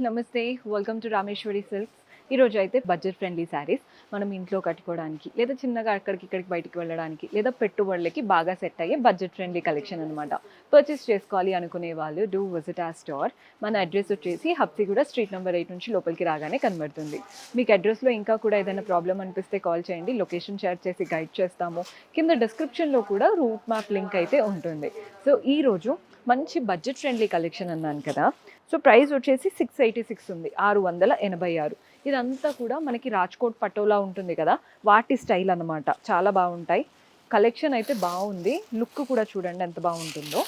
Namaste. Welcome to Rameshwari Silks. ఈరోజు అయితే budget friendly saris మనం ఇంట్లో కట్టుకోవడానికి లేదా చిన్నగా అక్కడికి ఇక్కడికి బయటికి వెళ్ళడానికి లేదా పెట్టుబడులకి బాగా సెట్ అయ్యే బడ్జెట్ ఫ్రెండ్లీ కలెక్షన్ అనమాట పర్చేస్ చేసుకోవాలి అనుకునే వాళ్ళు డూ విజిట్ ఆ స్టోర్ మన అడ్రస్ వచ్చేసి హబ్సిగూడ స్ట్రీట్ నెంబర్ ఎయిట్ నుంచి లోపలికి రాగానే కనబడుతుంది. మీకు అడ్రస్లో ఇంకా కూడా ఏదైనా ప్రాబ్లం అనిపిస్తే కాల్ చేయండి. లొకేషన్ షేర్ చేసి గైడ్ చేస్తాము. కింద డిస్క్రిప్షన్లో కూడా రూట్ మ్యాప్ లింక్ అయితే ఉంటుంది. సో ఈ రోజు మంచి బడ్జెట్ ఫ్రెండ్లీ కలెక్షన్ అన్నాను కదా. సో ప్రైస్ వచ్చేసి సిక్స్ ఎయిటీ సిక్స్ ఉంది. ఆరు వందల ఎనభై ఆరు. ఇదంతా కూడా మనకి రాజ్కోట్ పటోలా ఉంటుంది కదా వాటి స్టైల్ అన్నమాట. చాలా బాగుంటాయి. కలెక్షన్ అయితే బాగుంది. లుక్ కూడా చూడండి ఎంత బాగుంటుందో.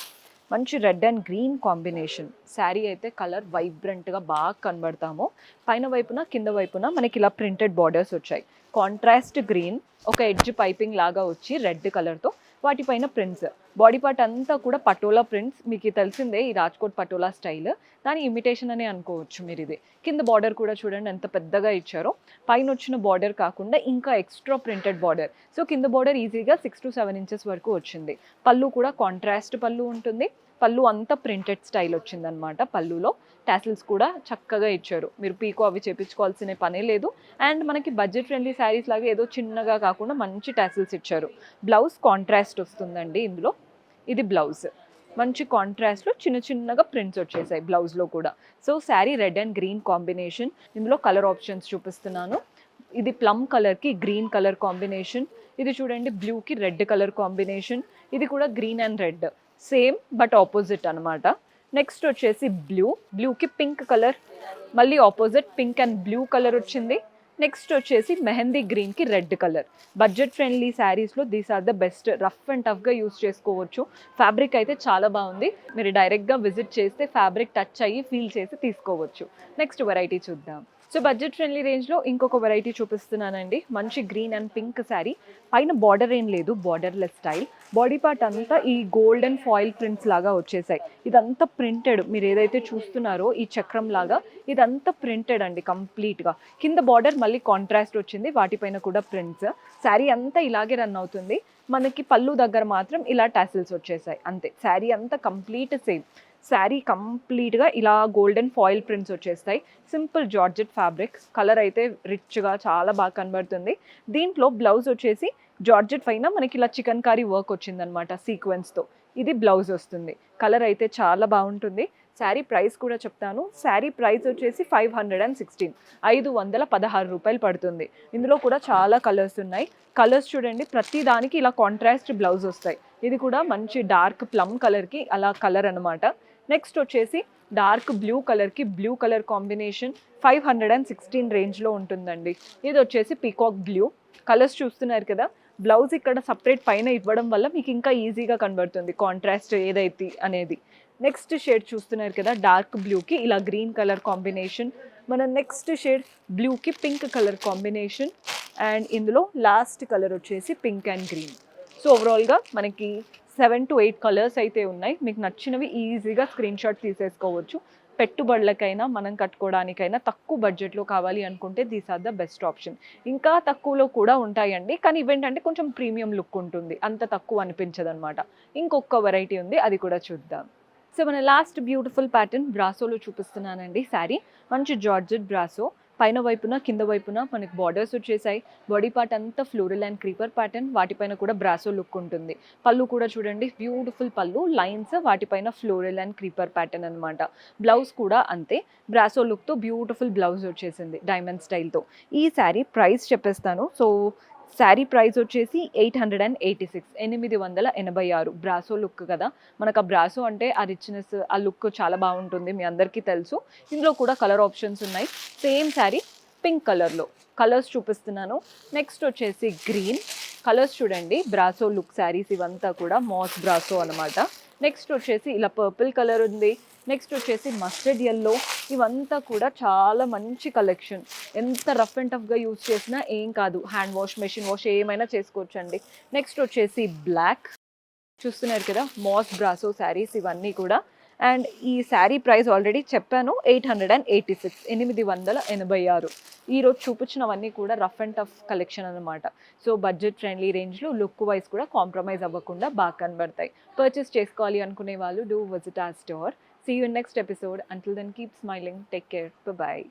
మంచి red and green combination. Sari అయితే కలర్ వైబ్రెంట్గా బాగా కనబడతాము. పైన వైపున కింద వైపున మనకి ఇలా ప్రింటెడ్ బార్డర్స్ వచ్చాయి. కాంట్రాస్ట్ గ్రీన్ ఒక ఎడ్జ్ పైపింగ్ లాగా వచ్చి రెడ్ కలర్తో వాటిపైన ప్రింట్స్ బాడీ పార్ట్ అంతా కూడా పటోలా ప్రింట్స్ మీకు తెలిసిందే ఈ రాజ్కోట్ పటోలా స్టైల్ దాని ఇమిటేషన్ అనే అనుకోవచ్చు మీరు ఇది. కింద బార్డర్ కూడా చూడండి ఎంత పెద్దగా ఇచ్చారో. పైన వచ్చిన బార్డర్ కాకుండా ఇంకా ఎక్స్ట్రా ప్రింటెడ్ బార్డర్ సో కింద బార్డర్ ఈజీగా సిక్స్ టు సెవెన్ ఇంచెస్ వరకు వచ్చింది. పళ్ళు కూడా కాంట్రాస్ట్ పళ్ళు ఉంటుంది. పళ్ళు అంతా ప్రింటెడ్ స్టైల్ వచ్చిందనమాట పళ్ళులో టాసిల్స్ కూడా చక్కగా ఇచ్చారు. మీరు పీకో అవి చేపించుకోవాల్సిన పనే లేదు. అండ్ మనకి బడ్జెట్ ఫ్రెండ్లీ శారీస్ లాగా ఏదో చిన్నగా కాకుండా మంచి టాసిల్స్ ఇచ్చారు. బ్లౌజ్ కాంట్రాస్ట్ వస్తుందండి ఇందులో. ఇది బ్లౌజ్. మంచి కాంట్రాస్ట్లో చిన్న చిన్నగా ప్రింట్స్ వచ్చేసాయి బ్లౌజ్లో కూడా. So sari red and green combination. ఇందులో కలర్ ఆప్షన్స్ చూపిస్తున్నాను. ఇది ప్లమ్ కలర్కి గ్రీన్ కలర్ కాంబినేషన్. ఇది చూడండి బ్లూకి రెడ్ కలర్ కాంబినేషన్. ఇది కూడా green and red. Same but opposite అనమాట నెక్స్ట్ వచ్చేసి బ్లూ. బ్లూకి పింక్ కలర్. మళ్ళీ opposite pink and blue colour వచ్చింది. నెక్స్ట్ వచ్చేసి మెహందీ గ్రీన్కి రెడ్ కలర్ బడ్జెట్ ఫ్రెండ్లీ శారీస్లో these are the best rough and టఫ్గా యూస్ చేసుకోవచ్చు. ఫ్యాబ్రిక్ అయితే చాలా బాగుంది. మీరు డైరెక్ట్గా విజిట్ చేస్తే ఫ్యాబ్రిక్ టచ్ అయ్యి ఫీల్ చేసి తీసుకోవచ్చు. నెక్స్ట్ వెరైటీ చూద్దాం. సో బడ్జెట్ ఫ్రెండ్లీ రేంజ్లో ఇంకొక వెరైటీ చూపిస్తున్నానండి. మంచి గ్రీన్ అండ్ పింక్ శారీ పైన బార్డర్ ఏం లేదు బార్డర్లెస్ స్టైల్ బాడీ పార్ట్ అంతా ఈ గోల్డెన్ ఫాయిల్ ప్రింట్స్ లాగా వచ్చేసాయి. ఇదంతా ప్రింటెడ్ మీరు ఏదైతే చూస్తున్నారో ఈ చక్రం లాగా ఇదంతా ప్రింటెడ్ అండి కంప్లీట్గా కింద బార్డర్ మళ్ళీ కాంట్రాస్ట్ వచ్చింది వాటిపైన కూడా ప్రింట్స్ శారీ అంతా ఇలాగే రన్ అవుతుంది. మనకి పళ్ళు దగ్గర మాత్రం ఇలా టాసిల్స్ వచ్చేసాయి. అంతే. శారీ అంతా కంప్లీట్ సేమ్ శారీ కంప్లీట్గా ఇలా గోల్డెన్ ఫాయిల్ ప్రింట్స్ వచ్చేస్తాయి. సింపుల్ జార్జెట్ ఫ్యాబ్రిక్ కలర్ అయితే రిచ్గా చాలా బాగా కనబడుతుంది. దీంట్లో బ్లౌజ్ వచ్చేసి జార్జెట్ పైన మనకి ఇలా చికెన్ కారీ వర్క్ వచ్చిందనమాట సీక్వెన్స్తో ఇది బ్లౌజ్ వస్తుంది. కలర్ అయితే చాలా బాగుంటుంది. శారీ ప్రైస్ కూడా చెప్తాను. శారీ ప్రైస్ వచ్చేసి ఫైవ్ హండ్రెడ్ అండ్ సిక్స్టీన్. ఐదు వందల పదహారు రూపాయలు పడుతుంది. ఇందులో కూడా చాలా కలర్స్ ఉన్నాయి. కలర్స్ చూడండి ప్రతి దానికి ఇలా కాంట్రాస్ట్ బ్లౌజ్ వస్తాయి. ఇది కూడా మంచి డార్క్ ప్లమ్ కలర్కి అలా కలర్ అనమాట నెక్స్ట్ వచ్చేసి డార్క్ బ్లూ కలర్కి blue colour combination five hundred and sixteen రేంజ్లో ఉంటుందండి. ఇది వచ్చేసి పీకాక్ బ్లూ కలర్స్ చూస్తున్నారు కదా బ్లౌజ్ ఇక్కడ సపరేట్ పైన ఇవ్వడం వల్ల మీకు ఇంకా ఈజీగా కనబడుతుంది కాంట్రాస్ట్ ఏదైతే అనేది. నెక్స్ట్ షేడ్ చూస్తున్నారు కదా డార్క్ బ్లూకి ఇలా గ్రీన్ కలర్ కాంబినేషన్ మన నెక్స్ట్ షేడ్ బ్లూకి పింక్ కలర్ కాంబినేషన్ అండ్ ఇందులో లాస్ట్ కలర్ వచ్చేసి పింక్ అండ్ గ్రీన్ సో ఓవరాల్గా మనకి సెవెన్ టు ఎయిట్ కలర్స్ అయితే ఉన్నాయి. మీకు నచ్చినవి ఈజీగా స్క్రీన్ షాట్ తీసేసుకోవచ్చు. పెట్టుబడులకైనా మనం కట్టుకోవడానికైనా తక్కువ బడ్జెట్లో కావాలి అనుకుంటే these are the best option ఇంకా తక్కువలో కూడా ఉంటాయండి. కానీ ఇవేంటంటే కొంచెం ప్రీమియం లుక్ ఉంటుంది. అంత తక్కువ అనిపించదనమాట ఇంకొక వెరైటీ ఉంది అది కూడా చూద్దాం. సో మన లాస్ట్ బ్యూటిఫుల్ ప్యాటర్న్ బ్రాసోలో చూపిస్తున్నానండి శారీ మంచి జార్జెట్ బ్రాసో పైన వైపున కింద వైపున మనకి బార్డర్స్ వచ్చేసాయి. బాడీ పార్ట్ అంతా ఫ్లోరల్ అండ్ క్రీపర్ ప్యాటర్న్ వాటిపైన కూడా బ్రాసో లుక్ ఉంటుంది. పళ్ళు కూడా చూడండి బ్యూటిఫుల్ పళ్ళు. లైన్స్ వాటిపైన ఫ్లోరల్ అండ్ క్రీపర్ ప్యాటర్న్ అనమాట బ్లౌజ్ కూడా అంతే. బ్రాసో లుక్తో బ్యూటిఫుల్ బ్లౌజ్ వచ్చేసింది డైమండ్ స్టైల్తో ఈ శారీ ప్రైస్ చెప్పేస్తాను. సో శారీ ప్రైస్ వచ్చేసి eight hundred and eighty six ఎనిమిది వందల ఎనభై ఆరు. బ్రాసో లుక్ కదా? మనకు ఆ బ్రాసో అంటే ఆ రిచ్నెస్ ఆ లుక్ చాలా బాగుంటుంది మీ అందరికీ తెలుసు. ఇందులో కూడా కలర్ ఆప్షన్స్ ఉన్నాయి. సేమ్ శారీ పింక్ కలర్లో. కలర్స్ చూపిస్తున్నాను. నెక్స్ట్ వచ్చేసి గ్రీన్. కలర్స్ చూడండి. బ్రాసో లుక్ శారీస్ ఇవంతా కూడా మాస్ బ్రాసో అనమాట నెక్స్ట్ వచ్చేసి ఇలా పర్పుల్ కలర్ ఉంది. నెక్స్ట్ వచ్చేసి మస్టర్డ్ ఎల్లో ఇవంతా కూడా చాలా మంచి కలెక్షన్ ఎంత రఫ్ అండ్ టఫ్గా యూజ్ చేసినా ఏం కాదు. హ్యాండ్ వాష్ మెషిన్ వాష్ ఏమైనా చేసుకోవచ్చు అండి నెక్స్ట్ వచ్చేసి బ్లాక్ చూస్తున్నారు కదా మాస్ బ్రాసో శారీస్ ఇవన్నీ కూడా. అండ్ ఈ శారీ ప్రైస్ ఆల్రెడీ చెప్పాను eight hundred and eighty six ఎనిమిది వందల ఎనభై ఆరు. ఈరోజు చూపించినవన్నీ కూడా రఫ్ అండ్ టఫ్ కలెక్షన్ అనమాట సో బడ్జెట్ ఫ్రెండ్లీ రేంజ్లో లుక్ వైజ్ కూడా కాంప్రమైజ్ అవ్వకుండా బాగా కనబడతాయి. పర్చేస్ చేసుకోవాలి అనుకునే వాళ్ళు డూ విజిట్ ఆ store See you in next episode. Until then, keep smiling. Take care. Bye bye.